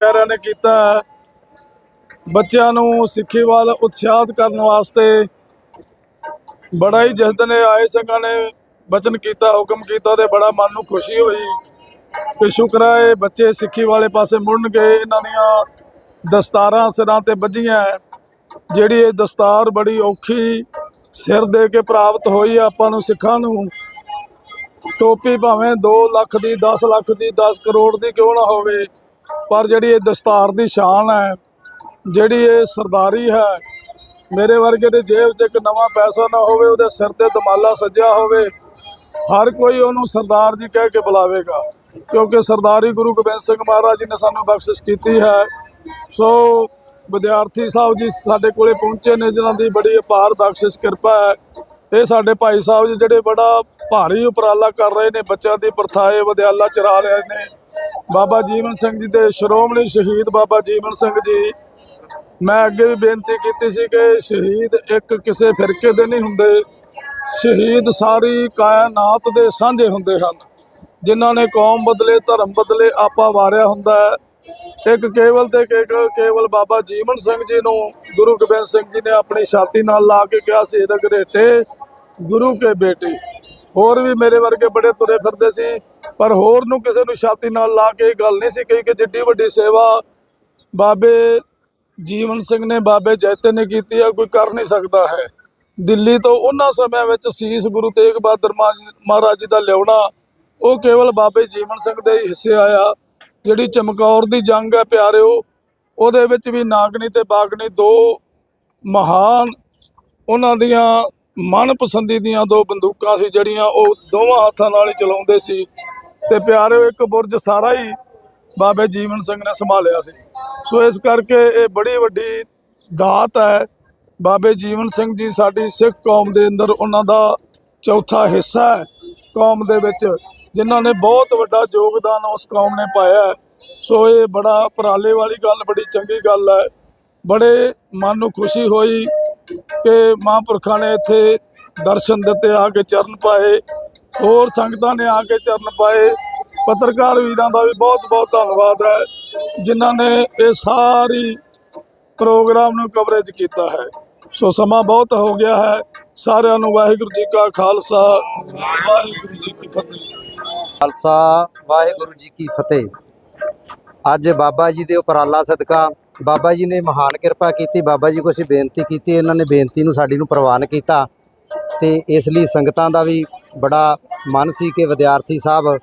ਪਿਆਰਿਆਂ ਨੇ ਕੀਤਾ। ਬੱਚਿਆਂ ਨੂੰ ਸਿੱਖੀ ਵੱਲ ਉਤਸ਼ਾਹਿਤ ਕਰਨ ਵਾਸਤੇ ਬੜਾ ਹੀ ਜਿਸ ਦਿਨ ਇਹ ਆਏ ਸਿੰਘਾਂ ਨੇ ਬਚਨ ਕੀਤਾ, ਹੁਕਮ ਕੀਤਾ ਤੇ ਬੜਾ ਮਨ ਨੂੰ ਖੁਸ਼ੀ ਹੋਈ। ਕਿ ਸ਼ੁਕਰ ਹੈ ਇਹ ਬੱਚੇ ਸਿੱਖੀ ਵਾਲੇ ਪਾਸੇ ਮੁੜਨਗੇ ਇਹਨਾਂ ਦੀਆਂ ਦਸਤਾਰਾਂ ਸਿਰਾਂ ਤੇ ਵੱਜੀਆਂ। ਜਿਹੜੀ ਇਹ ਦਸਤਾਰ ਬੜੀ ਔਖੀ ਸਿਰ ਦੇ ਕੇ ਪ੍ਰਾਪਤ ਹੋਈ ਹੈ ਆਪਾਂ ਨੂੰ ਸਿੱਖਾਂ ਨੂੰ। ਟੋਪੀ ਭਾਵੇਂ 2 ਲੱਖ ਦੀ 10 ਲੱਖ ਦੀ 10 ਕਰੋੜ ਦੀ ਕਿਉਂ ਨਾ ਹੋਵੇ, ਪਰ ਜਿਹੜੀ ਇਹ ਦਸਤਾਰ ਦੀ ਸ਼ਾਨ ਹੈ, ਜਿਹੜੀ ਇਹ ਸਰਦਾਰੀ ਹੈ, ਮੇਰੇ ਵਰਗੇ ਦੇ ਜੇਬ 'ਚ ਇੱਕ ਨਵਾਂ ਪੈਸਾ ਨਾ ਹੋਵੇ, ਉਹਦੇ ਸਿਰ ਤੇ ਦਮਾਲਾ ਸੱਜਿਆ ਹੋਵੇ, ਹਰ ਕੋਈ ਉਹਨੂੰ ਸਰਦਾਰ ਜੀ ਕਹਿ ਕੇ ਬੁਲਾਵੇਗਾ। ਕਿਉਂਕਿ ਸਰਦਾਰੀ ਗੁਰੂ ਗੋਬਿੰਦ ਸਿੰਘ ਮਹਾਰਾਜ ਜੀ ਨੇ ਸਾਨੂੰ ਬਖਸ਼ਿਸ਼ ਕੀਤੀ ਹੈ। ਸੋ ਵਿਦਿਆਰਥੀ ਸਾਹਿਬ ਜੀ ਸਾਡੇ ਕੋਲੇ ਪਹੁੰਚੇ ਨੇ, ਜਿਨ੍ਹਾਂ ਦੀ ਬੜੀ ਅਪਾਰ ਬਖਸ਼ਿਸ਼ ਕਿਰਪਾ ਹੈ। ਇਹ ਸਾਡੇ ਭਾਈ ਸਾਹਿਬ ਜੀ ਜਿਹੜੇ ਬੜਾ ਭਾਰੀ ਉਪਰਾਲਾ ਕਰ ਰਹੇ ਨੇ, ਬੱਚਿਆਂ ਦੀ ਪ੍ਰਥਾਏ ਵਿਦਿਆਲਾ ਚਰਾ ਰਹੇ ਨੇ। ਬਾਬਾ ਜੀਵਨ ਸਿੰਘ ਜੀ ਦੇ ਸ਼੍ਰੋਮਣੀ ਸ਼ਹੀਦ ਬਾਬਾ ਜੀਵਨ ਸਿੰਘ ਜੀ, ਮੈਂ ਅੱਗੇ ਵੀ ਬੇਨਤੀ ਕੀਤੀ ਸੀ ਕਿ ਸ਼ਹੀਦ ਇੱਕ ਕਿਸੇ ਫਿਰਕੇ ਦੇ ਨਹੀਂ ਹੁੰਦੇ, ਸ਼ਹੀਦ ਸਾਰੀ ਕਾਇਨਾਤ ਦੇ ਸਾਂਝੇ ਹੁੰਦੇ ਹਨ। ਜਿਨ੍ਹਾਂ ਨੇ ਕੌਮ ਬਦਲੇ, ਧਰਮ ਬਦਲੇ ਆਪਾ ਵਾਰਿਆ ਹੁੰਦਾ ਹੈ। ਇੱਕ ਕੇਵਲ ਤੇ ਇੱਕ ਕੇਵਲ ਬਾਬਾ ਜੀਵਨ ਸਿੰਘ ਜੀ ਨੂੰ ਗੁਰੂ ਗੋਬਿੰਦ ਸਿੰਘ ਜੀ ਨੇ ਆਪਣੀ ਛਾਤੀ ਨਾਲ ਲਾ ਕੇ ਕਿਹਾ ਸੀ ਇਹਦਾ ਘਰੇਟੇ, ਗੁਰੂ ਕੇ ਬੇਟੇ। ਹੋਰ ਵੀ ਮੇਰੇ ਵਰਗੇ ਬੜੇ ਤੁਰੇ ਫਿਰਦੇ ਸੀ, ਪਰ ਹੋਰ ਨੂੰ ਕਿਸੇ ਨੂੰ ਛਾਤੀ ਨਾਲ ਲਾ ਕੇ ਇਹ ਗੱਲ ਨਹੀਂ ਸੀ ਕਹੀ ਕਿ ਜਿੱਡੀ ਵੱਡੀ ਸੇਵਾ ਬਾਬੇ ਜੀਵਨ ਸਿੰਘ ਨੇ, ਬਾਬੇ ਜੈਤੇ ਨੇ ਕੀਤੀ ਆ ਕੋਈ ਕਰ ਨਹੀਂ ਸਕਦਾ ਹੈ। ਦਿੱਲੀ ਤੋਂ ਉਹਨਾਂ ਸਮਿਆਂ ਵਿੱਚ ਸੀਸ ਗੁਰੂ ਤੇਗ ਬਹਾਦਰ ਮਾ- ਮਹਾਰਾਜ ਜੀ ਦਾ ਲਿਆਉਣਾ ਉਹ ਕੇਵਲ ਬਾਬੇ ਜੀਵਨ ਸਿੰਘ ਦੇ ਹੀ ਹਿੱਸੇ ਆਇਆ, ਜਿਹੜੀ ਚਮਕੌਰ ਦੀ ਜੰਗ ਹੈ ਪਿਆਰਿਓ, ਉਹਦੇ ਵਿੱਚ ਵੀ ਨਾਗਣੀ ਤੇ ਬਾਗਣੀ ਦੋ ਮਹਾਨ ਉਹਨਾਂ ਦੀਆਂ ਮਨਪਸੰਦੀ ਦੀਆਂ ਦੋ ਬੰਦੂਕਾਂ ਸੀ, ਜਿਹੜੀਆਂ ਉਹ ਦੋਵਾਂ ਹੱਥਾਂ ਨਾਲ ਹੀ ਚਲਾਉਂਦੇ ਸੀ ਤੇ ਪਿਆਰਿਓ ਇੱਕ ਬੁਰਜ ਸਾਰਾ ਹੀ ਬਾਬੇ ਜੀਵਨ ਸਿੰਘ ਨੇ ਸੰਭਾਲਿਆ ਸੀ। ਸੋ ਇਸ ਕਰਕੇ ਇਹ ਬੜੀ ਵੱਡੀ ਦਾਤ ਹੈ। ਬਾਬੇ ਜੀਵਨ ਸਿੰਘ ਜੀ ਸਾਡੀ ਸਿੱਖ ਕੌਮ ਦੇ ਅੰਦਰ ਉਹਨਾਂ ਦਾ ਚੌਥਾ ਹਿੱਸਾ ਹੈ। ਕੌਮ ਦੇ ਵਿੱਚ ਜਿਨ੍ਹਾਂ ਨੇ ਬਹੁਤ ਵੱਡਾ ਯੋਗਦਾਨ ਉਸ ਕੌਮ ਨੇ ਪਾਇਆ ਸੋ ਇਹ ਬੜਾ ਉਪਰਾਲੇ ਵਾਲੀ ਗੱਲ, ਬੜੀ ਚੰਗੀ ਗੱਲ ਹੈ। ਬੜੇ ਮਨ ਨੂੰ ਖੁਸ਼ੀ ਹੋਈ ਕਿ ਮਹਾਂਪੁਰਖਾਂ ਨੇ ਇੱਥੇ ਦਰਸ਼ਨ ਦਿੱਤੇ, ਆ ਕੇ ਚਰਨ ਪਾਏ। ਹੋਰ ਸੰਗਤਾਂ ਨੇ ਆ ਕੇ ਚਰਨ ਪਾਏ। ਪੱਤਰਕਾਰ ਵੀਰਾਂ ਦਾ ਵੀ ਬਹੁਤ ਬਹੁਤ ਧੰਨਵਾਦ ਹੈ, ਜਿਨ੍ਹਾਂ ਨੇ ਇਹ ਸਾਰੀ ਪ੍ਰੋਗਰਾਮ ਨੂੰ ਕਵਰੇਜ ਕੀਤਾ ਹੈ। ਸੋ ਸਮਾਂ ਬਹੁਤ ਹੋ ਗਿਆ ਹੈ। ਸਾਰਿਆਂ ਨੂੰ ਵਾਹਿਗੁਰੂ ਜੀ ਕਾ ਖਾਲਸਾ, ਵਾਹਿਗੁਰੂ ਜੀ ਕੀ ਫਤਿਹ। ਖਾਲਸਾ, ਵਾਹਿਗੁਰੂ ਜੀ ਕੀ ਫਤਿਹ। ਅੱਜ ਬਾਬਾ ਜੀ ਦੇ ਉਪਰਾਲਾ ਸਦਕਾ ਬਾਬਾ ਜੀ ਨੇ ਮਹਾਨ ਕਿਰਪਾ ਕੀਤੀ। ਬਾਬਾ ਜੀ ਕੋਲ ਅਸੀਂ ਬੇਨਤੀ ਕੀਤੀ, ਇਹਨਾਂ ਨੇ ਬੇਨਤੀ ਨੂੰ ਸਾਡੀ ਨੂੰ ਪ੍ਰਵਾਨ ਕੀਤਾ। ਤੇ ਇਸ ਲਈ ਸੰਗਤਾਂ ਦਾ ਵੀ ਬੜਾ ਮਨ ਸੀ ਕਿ ਵਿਦਿਆਰਥੀ ਸਾਹਿਬ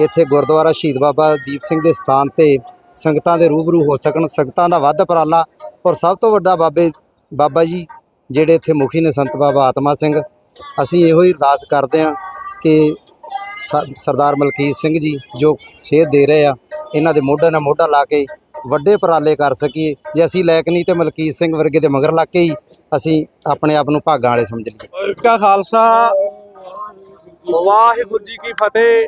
ਇੱਥੇ ਗੁਰਦੁਆਰਾ ਸ਼ਹੀਦ ਬਾਬਾ ਦੀਪ ਸਿੰਘ ਦੇ ਸਥਾਨ ਤੇ ਸੰਗਤਾਂ ਦੇ ਰੂਬਰੂ ਹੋ ਸਕਣ। ਸੰਗਤਾਂ ਦਾ ਵੱਧ ਉਪਰਾਲਾ ਔਰ ਸਭ ਤੋਂ ਵੱਡਾ ਬਾਬੇ ਬਾਬਾ ਜੀ, ਜਿਹੜੇ ਇੱਥੇ ਮੁਖੀ ਨੇ ਸੰਤ ਬਾਬਾ ਆਤਮਾ ਸਿੰਘ, ਅਸੀਂ ਇਹੋ ਹੀ ਅਰਦਾਸ ਕਰਦੇ ਹਾਂ ਕਿ ਸਰਦਾਰ ਮਲਕੀਤ ਸਿੰਘ ਜੀ ਜੋ ਸੇਧ ਦੇ ਰਹੇ ਆ, ਇਹਨਾਂ ਦੇ ਮੋਢੇ ਨਾਲ ਮੋਢਾ ਲਾ ਕੇ ਵੱਡੇ ਉਪਰਾਲੇ ਕਰ ਸਕੀਏ। ਜੇ ਅਸੀਂ ਲਾਇਕ ਨਹੀਂ ਤੇ ਮਲਕੀਤ ਸਿੰਘ ਵਰਗੇ ਦੇ ਮਗਰ ਲੱਗ ਕੇ ਹੀ ਅਸੀਂ ਆਪਣੇ ਆਪ ਨੂੰ ਭਾਗਾਂ ਵਾਲੇ ਸਮਝ ਲਈਏ। ਕਾ ਖਾਲਸਾ। ਵਾਹਿਗੁਰੂ ਜੀ ਕੀ ਫਤਿਹ।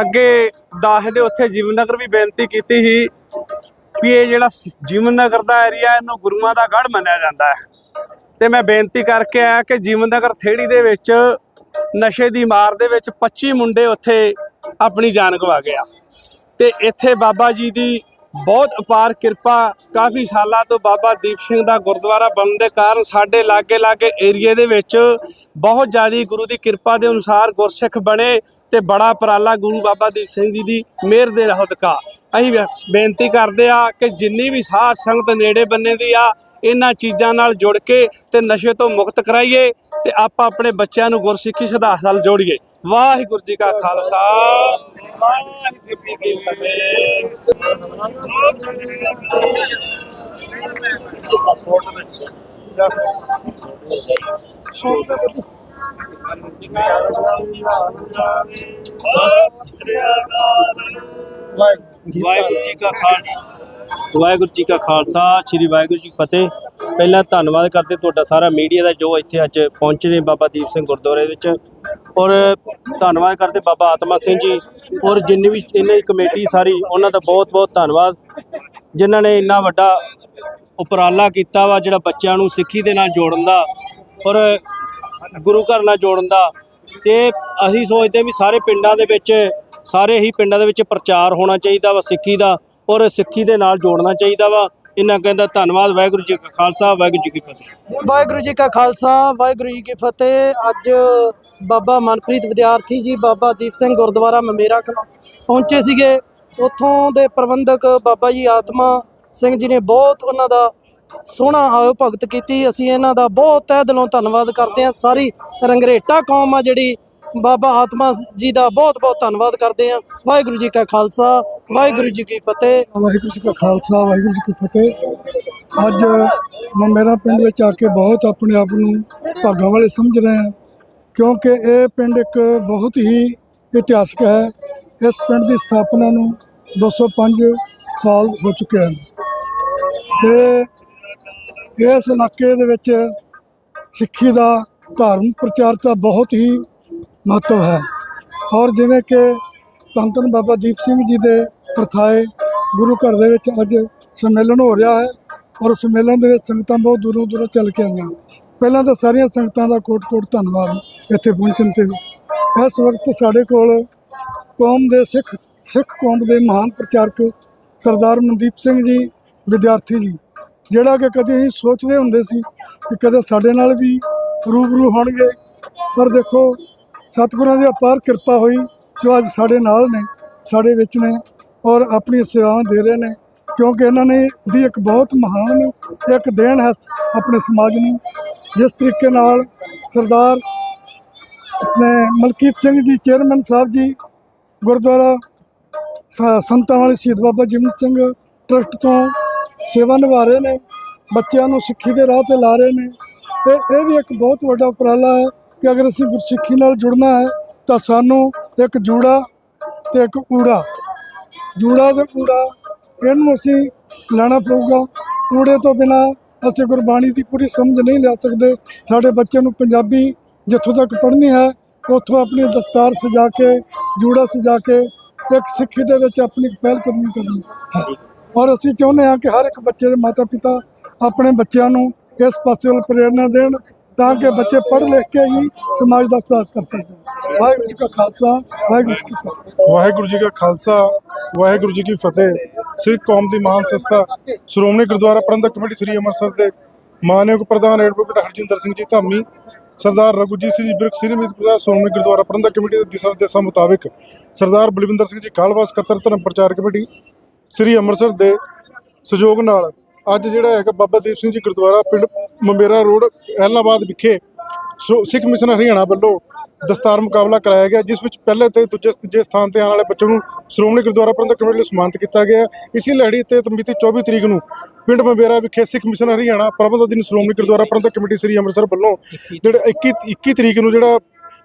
ਅੱਗੇ ਦਾਹ ਦੇ ਉੱਥੇ ਜੀਵਨ ਨਗਰ ਵੀ ਬੇਨਤੀ ਕੀਤੀ ਸੀ। ਵੀ ਇਹ ਜਿਹੜਾ ਜੀਵਨ ਨਗਰ ਦਾ ਏਰੀਆ ਇਹਨੂੰ ਗੁਰੂਆਂ ਦਾ ਗੜ ਮੰਨਿਆ ਜਾਂਦਾ ਹੈ। ਤੇ ਮੈਂ ਬੇਨਤੀ ਕਰਕੇ ਆਇਆ ਕਿ ਜੀਵਨ ਨਗਰ ਥੇੜੀ ਦੇ ਵਿੱਚ, ਨਸ਼ੇ ਦੀ ਮਾਰ ਦੇ ਵਿੱਚ 25 ਮੁੰਡੇ ਉੱਥੇ ਆਪਣੀ ਜਾਨ ਗਵਾ ਗਿਆ ਤੇ ਇੱਥੇ ਬਾਬਾ ਜੀ ਦੀ ਬਹੁਤ ਅਪਾਰ ਕਿਰਪਾ, ਕਾਫੀ ਸਾਲਾਂ ਤੋਂ ਬਾਬਾ ਦੀਪ ਸਿੰਘ ਦਾ ਗੁਰਦੁਆਰਾ ਬਣਨ ਦੇ ਕਾਰਨ ਸਾਡੇ ਲਾਗੇ ਲਾਗੇ ਏਰੀਏ ਦੇ ਵਿੱਚ ਬਹੁਤ ਜ਼ਿਆਦੀ ਗੁਰੂ ਦੀ ਕਿਰਪਾ ਦੇ ਅਨੁਸਾਰ ਗੁਰਸਿੱਖ ਬਣੇ ਤੇ ਬੜਾ ਉਪਰਾਲਾ ਗੁਰੂ ਬਾਬਾ ਦੀਪ ਸਿੰਘ ਜੀ ਦੀ ਮਿਹਰ ਦੇ ਰਹਤਕਾ ਅਸੀਂ ਬੇਨਤੀ ਕਰਦੇ ਆ ਕਿ ਜਿੰਨੀ ਵੀ ਸਾਧ ਸੰਗਤ ਨੇੜੇ ਬੰਨੇ ਦੀ ਆ ਇਹਨਾਂ ਚੀਜ਼ਾਂ ਨਾਲ ਜੁੜ ਕੇ ਤੇ ਨਸ਼ੇ ਤੋਂ ਮੁਕਤ ਕਰਾਈਏ ਤੇ ਆਪਾਂ ਆਪਣੇ ਬੱਚਿਆਂ ਨੂੰ ਗੁਰਸਿੱਖੀ ਸਿਧਾਂਤ ਨਾਲ ਜੋੜੀਏ। ਵਾਹਿਗੁਰੂ ਜੀ ਕਾ ਖਾਲਸਾ। ਵਾਹਿਗੁਰੂ ਜੀ ਕੀ ਵਾਹਿਗੁਰੂ ਜੀ ਕਾ ਖਾਲਸਾ। ਵਾਹਿਗੁਰੂ ਜੀ ਕਾ ਖਾਲਸਾ, ਸ੍ਰੀ ਵਾਹਿਗੁਰੂ ਜੀ ਫਤਿਹ। ਪਹਿਲਾਂ ਧੰਨਵਾਦ ਕਰਦੇ ਤੁਹਾਡਾ ਸਾਰਾ ਮੀਡੀਆ ਦਾ ਜੋ ਇੱਥੇ ਅੱਜ ਪਹੁੰਚੇ ਨੇ ਬਾਬਾ ਦੀਪ ਸਿੰਘ ਗੁਰਦੁਆਰੇ ਵਿੱਚ। ਔਰ ਧੰਨਵਾਦ ਕਰਦੇ ਬਾਬਾ ਆਤਮਾ ਸਿੰਘ ਜੀ। ਔਰ ਜਿੰਨੀ ਵੀ ਇਹਨਾਂ ਦੀ ਕਮੇਟੀ ਸਾਰੀ, ਉਹਨਾਂ ਦਾ ਬਹੁਤ ਬਹੁਤ ਧੰਨਵਾਦ। ਜਿਨ੍ਹਾਂ ਨੇ ਇੰਨਾ ਵੱਡਾ ਉਪਰਾਲਾ ਕੀਤਾ ਵਾ, ਜਿਹੜਾ ਬੱਚਿਆਂ ਨੂੰ ਸਿੱਖੀ ਦੇ ਨਾਲ ਜੋੜਨ ਦਾ ਔਰ ਗੁਰੂ ਘਰ ਨਾਲ ਜੋੜਨ ਦਾ। ਤੇ ਅਸੀਂ ਸੋਚਦੇ ਵੀ ਸਾਰੇ ਪਿੰਡਾਂ ਦੇ ਵਿੱਚ, ਸਾਰੇ ਹੀ ਪਿੰਡਾਂ ਦੇ ਵਿੱਚ ਪ੍ਰਚਾਰ ਹੋਣਾ ਚਾਹੀਦਾ ਵਾ ਸਿੱਖੀ ਦਾ। ਔਰ ਸਿੱਖੀ ਦੇ ਨਾਲ ਜੋੜਨਾ ਚਾਹੀਦਾ ਵਾ। ਇਹਨਾਂ ਕਹਿੰਦਾ ਧੰਨਵਾਦ, ਵਾਹਿਗੁਰੂ ਜੀ ਕਾ ਖਾਲਸਾ, ਵਾਹਿਗੁਰੂ ਜੀ ਕੀ ਫਤਿਹ। ਵਾਹਿਗੁਰੂ ਜੀ ਕਾ ਖਾਲਸਾ, ਵਾਹਿਗੁਰੂ ਜੀ ਕੀ ਫਤਿਹ। ਅੱਜ ਬਾਬਾ ਮਨਪ੍ਰੀਤ ਵਿਦਿਆਰਥੀ ਜੀ, ਬਾਬਾ ਦੀਪ ਸਿੰਘ ਗੁਰਦੁਆਰਾ ਮਮੇਰਾ ਕਲਾਂ ਪਹੁੰਚੇ ਸੀਗੇ। ਉੱਥੋਂ ਦੇ ਪ੍ਰਬੰਧਕ ਬਾਬਾ ਜੀ ਆਤਮਾ ਸਿੰਘ ਜੀ ਨੇ ਬਹੁਤ ਉਹਨਾਂ ਦਾ ਸੋਹਣਾ ਆਇਓ ਭਗਤ ਕੀਤੀ। ਅਸੀਂ ਇਹਨਾਂ ਦਾ ਬਹੁਤ ਤਹਿ ਦਿਲੋਂ ਧੰਨਵਾਦ ਕਰਦੇ ਹਾਂ। ਸਾਰੀ ਰੰਗਰੇਟਾ ਕੌਮ ਆ ਜਿਹੜੀ ਬਾਬਾ ਆਤਮਾ ਜੀ ਦਾ ਬਹੁਤ ਬਹੁਤ ਧੰਨਵਾਦ ਕਰਦੇ ਹਾਂ। ਵਾਹਿਗੁਰੂ ਜੀ ਕਾ ਖਾਲਸਾ, ਵਾਹਿਗੁਰੂ ਜੀ ਕੀ ਫਤਿਹ। ਵਾਹਿਗੁਰੂ ਜੀ ਕਾ ਖਾਲਸਾ, ਵਾਹਿਗੁਰੂ ਜੀ ਕੀ ਫਤਿਹ। ਅੱਜ ਮੈਂ ਮੇਰਾ ਪਿੰਡ ਵਿੱਚ ਆ ਕੇ ਬਹੁਤ ਆਪਣੇ ਆਪ ਨੂੰ ਭਾਗਾਂ ਵਾਲੇ ਸਮਝ ਰਹੇ ਹਾਂ, ਕਿਉਂਕਿ ਇਹ ਪਿੰਡ ਇੱਕ ਬਹੁਤ ਹੀ ਇਤਿਹਾਸਕ ਹੈ। ਇਸ ਪਿੰਡ ਦੀ ਸਥਾਪਨਾ ਨੂੰ 205 ਸਾਲ ਹੋ ਚੁੱਕੇ ਹਨ। ਤੇ ਇਸ ਇਲਾਕੇ ਦੇ ਵਿੱਚ ਸਿੱਖੀ ਦਾ ਧਾਰਮਿਕ ਪ੍ਰਚਾਰ ਤਾਂ ਬਹੁਤ ਹੀ ਮਹੱਤਵ ਹੈ। ਔਰ ਜਿਵੇਂ ਕਿ ਧੰਨ ਧੰਨ ਬਾਬਾ ਦੀਪ ਸਿੰਘ ਜੀ ਦੇ ਪ੍ਰਥਾਏ ਗੁਰੂ ਘਰ ਦੇ ਵਿੱਚ ਅੱਜ ਸੰਮੇਲਨ ਹੋ ਰਿਹਾ ਹੈ ਔਰ ਸੰਮੇਲਨ ਦੇ ਵਿੱਚ ਸੰਗਤਾਂ ਬਹੁਤ ਦੂਰੋਂ ਦੂਰੋਂ ਚੱਲ ਕੇ ਆਈਆਂ। ਪਹਿਲਾਂ ਤਾਂ ਸਾਰੀਆਂ ਸੰਗਤਾਂ ਦਾ ਕੋਟ-ਕੋਟ ਧੰਨਵਾਦ ਇੱਥੇ ਪਹੁੰਚਣ ਤੇ। ਇਸ ਵਕਤ ਸਾਡੇ ਕੋਲ ਕੌਮ ਦੇ ਸਿੱਖ ਸਿੱਖ ਕੌਮ ਦੇ ਮਹਾਨ ਪ੍ਰਚਾਰਕ ਸਰਦਾਰ ਮਨਦੀਪ ਸਿੰਘ ਜੀ, ਵਿਦਿਆਰਥੀ ਜੀ, ਜਿਹੜਾ ਕਿ ਕਦੇ ਅਸੀਂ ਸੋਚਦੇ ਹੁੰਦੇ ਸੀ ਕਿ ਕਦੇ ਸਾਡੇ ਨਾਲ ਵੀ ਰੂਬਰੂ ਹੋਣਗੇ। ਪਰ ਦੇਖੋ ਸਤਿਗੁਰਾਂ ਦੀ ਅਪਾਰ ਕਿਰਪਾ ਹੋਈ ਜੋ ਅੱਜ ਸਾਡੇ ਨਾਲ ਨੇ, ਸਾਡੇ ਵਿੱਚ ਨੇ ਔਰ ਆਪਣੀ ਸੇਵਾਵਾਂ ਦੇ ਰਹੇ ਨੇ, ਕਿਉਂਕਿ ਇਹਨਾਂ ਨੇ ਦੀ ਇੱਕ ਬਹੁਤ ਮਹਾਨ ਇੱਕ ਦੇਣ ਹੈ ਆਪਣੇ ਸਮਾਜ ਨੂੰ। ਜਿਸ ਤਰੀਕੇ ਨਾਲ ਸਰਦਾਰ ਆਪਣੇ ਮਲਕੀਤ ਸਿੰਘ ਜੀ, ਚੇਅਰਮੈਨ ਸਾਹਿਬ ਜੀ, ਗੁਰਦੁਆਰਾ ਸੰਤਾਂ ਵਾਲੇ ਸ਼ਹੀਦ ਬਾਬਾ ਜੀਵਨ ਸਿੰਘ ਟਰਸਟ ਤੋਂ ਸੇਵਾ ਨਿਭਾ ਰਹੇ ਨੇ, ਬੱਚਿਆਂ ਨੂੰ ਸਿੱਖੀ ਦੇ ਰਾਹ ਤੇ ਲਾ ਰਹੇ ਨੇ। ਤੇ ਇਹ ਵੀ ਇੱਕ ਬਹੁਤ ਵੱਡਾ ਉਪਰਾਲਾ ਹੈ ਕਿ ਅਗਰ ਅਸੀਂ ਗੁਰਸਿੱਖੀ ਨਾਲ ਜੁੜਨਾ ਹੈ, ਤਾਂ ਸਾਨੂੰ ਇੱਕ ਜੂੜਾ ਤੇ ਇੱਕ ਊੜਾ। ਜੂੜਾ ਤੇ ਊੜਾ, ਇਹਨੂੰ ਅਸੀਂ ਲੈਣਾ ਪਊਗਾ। ਊੜੇ ਤੋਂ ਬਿਨਾ ਅਸੀਂ ਗੁਰਬਾਣੀ ਦੀ ਪੂਰੀ ਸਮਝ ਨਹੀਂ ਲੈ ਸਕਦੇ। ਸਾਡੇ ਬੱਚੇ ਨੂੰ ਪੰਜਾਬੀ ਜਿੱਥੋਂ ਤੱਕ ਪੜ੍ਹਨੀ ਹੈ, ਉੱਥੋਂ ਆਪਣੀ ਦਸਤਾਰ ਸਜਾ ਕੇ, ਜੂੜਾ ਸਜਾ ਕੇ ਇੱਕ ਸਿੱਖੀ ਦੇ ਵਿੱਚ ਆਪਣੀ ਪਹਿਲ ਕਦਮੀ ਕਰਨੀ ਹੈ। ਔਰ ਅਸੀਂ ਚਾਹੁੰਦੇ ਹਾਂ ਕਿ ਹਰ ਇੱਕ ਬੱਚੇ ਦੇ ਮਾਤਾ ਪਿਤਾ ਆਪਣੇ ਬੱਚਿਆਂ ਨੂੰ ਇਸ ਪਾਸੇ ਵੱਲ ਪ੍ਰੇਰਨਾ ਦੇਣ ਤਾਂ ਕਿ ਬੱਚੇ ਪੜ੍ਹ ਲਿਖ ਕੇ ਹੀ ਸਮਾਜ ਦਾ ਸੁਧਾਰ ਕਰ ਸਕਣ। ਵਾਹਿਗੁਰੂ ਜੀ ਕਾ ਖਾਲਸਾ, ਵਾਹਿਗੁਰੂ ਜੀ ਕੀ ਫਤਿਹ। ਵਾਹਿਗੁਰੂ ਜੀ ਕਾ ਖਾਲਸਾ, ਵਾਹਿਗੁਰੂ ਜੀ ਕੀ ਫਤਿਹ। ਸਿੱਖ ਕੌਮ ਦੀ ਮਹਾਨ ਸੰਸਥਾ ਸ਼੍ਰੋਮਣੀ ਗੁਰਦੁਆਰਾ ਪ੍ਰਬੰਧਕ ਕਮੇਟੀ ਸ੍ਰੀ ਅੰਮ੍ਰਿਤਸਰ ਦੇ ਮਾਨਯੋਗ ਪ੍ਰਧਾਨ ਐਡਵੋਕੇਟ ਹਰਜਿੰਦਰ ਸਿੰਘ ਜੀ ਧਾਮੀ, ਸਰਦਾਰ ਰਘੁਜੀਤ ਸਿੰਘ ਜੀ ਬਿਰਕ ਸ੍ਰੀਮਤੀ ਪ੍ਰਧਾਨ ਸ਼੍ਰੋਮਣੀ ਗੁਰਦੁਆਰਾ ਪ੍ਰਬੰਧਕ ਕਮੇਟੀ ਦੇ ਦਿਸ਼ਾ ਨਿਰਦੇਸ਼ਾਂ ਮੁਤਾਬਿਕ ਸਰਦਾਰ ਬਲਵਿੰਦਰ ਸਿੰਘ ਜੀ ਕਾਲਵਾ ਸਕੱਤਰ ਧਰਮ ਪ੍ਰਚਾਰ ਕਮੇਟੀ ਸ੍ਰੀ ਅੰਮ੍ਰਿਤਸਰ ਦੇ ਸਹਿਯੋਗ ਨਾਲ ਅੱਜ ਜਿਹੜਾ ਹੈਗਾ ਬਾਬਾ ਦੀਪ ਸਿੰਘ ਜੀ ਗੁਰਦੁਆਰਾ ਪਿੰਡ ਮੰਬੇਰਾ ਰੋਡ ਐਲਨਾਬਾਦ ਵਿਖੇ ਸੋ- ਸਿੱਖ ਮਿਸ਼ਨ ਹਰਿਆਣਾ ਵੱਲੋਂ ਦਸਤਾਰ ਮੁਕਾਬਲਾ ਕਰਾਇਆ ਗਿਆ ਜਿਸ ਵਿੱਚ ਪਹਿਲੇ ਤੇ ਦੂਜੇ ਤੀਜੇ ਸਥਾਨ ਤੇ ਆਉਣ ਵਾਲੇ ਬੱਚਿਆਂ ਨੂੰ ਸ਼੍ਰੋਮਣੀ ਗੁਰਦੁਆਰਾ ਪ੍ਰਬੰਧਕ ਕਮੇਟੀ ਵੱਲੋਂ ਸਨਮਾਨਿਤ ਕੀਤਾ ਗਿਆ। ਇਸੇ ਲੜੀ ਤੇ ਮਿਤੀ 24 ਤਰੀਕ ਨੂੰ ਪਿੰਡ ਮੰਬੇਰਾ ਵਿਖੇ ਸਿੱਖ ਮਿਸ਼ਨ ਹਰਿਆਣਾ ਪ੍ਰਬੰਧਕ ਅਧੀਨ ਸ਼੍ਰੋਮਣੀ ਗੁਰਦੁਆਰਾ ਪ੍ਰਬੰਧਕ ਕਮੇਟੀ ਸ੍ਰੀ ਅੰਮ੍ਰਿਤਸਰ ਵੱਲੋਂ ਜਿਹੜਾ 21 21 ਤਰੀਕ ਨੂੰ ਜਿਹੜਾ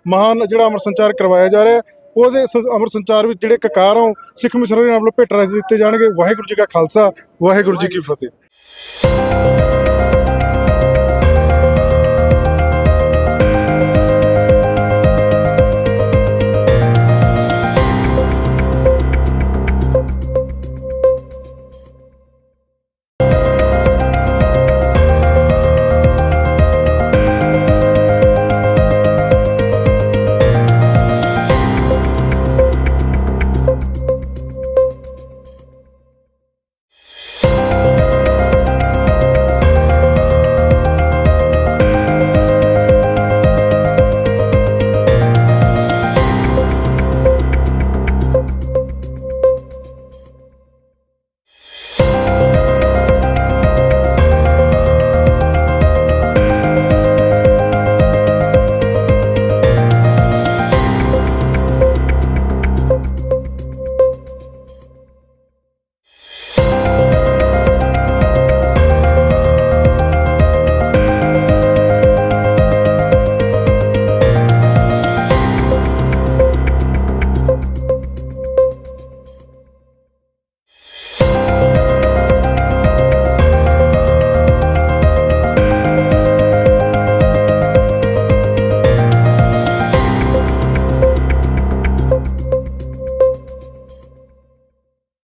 ਮਹਾਨ ਜਿਹੜਾ ਅਮਰ ਸੰਚਾਰ ਕਰਵਾਇਆ ਜਾ ਰਿਹਾ ਹੈ, ਉਹਦੇ ਅਮਰ ਸੰਚਾਰ ਵਿੱਚ ਜਿਹੜੇ ਕਕਾਰ ਉਹ ਸਿੱਖ ਮਿਸ਼ਨ ਹਰਿਆਣਾ ਵੱਲੋਂ ਭੇਟ ਰਾਜ ਦਿੱਤੇ ਜਾਣਗੇ। ਵਾਹਿਗੁਰੂ ਜੀ ਕਾ ਖਾਲਸਾ ਵਾਹਿਗੁਰੂ ਜੀ ਕੀ ਫਤਿਹ।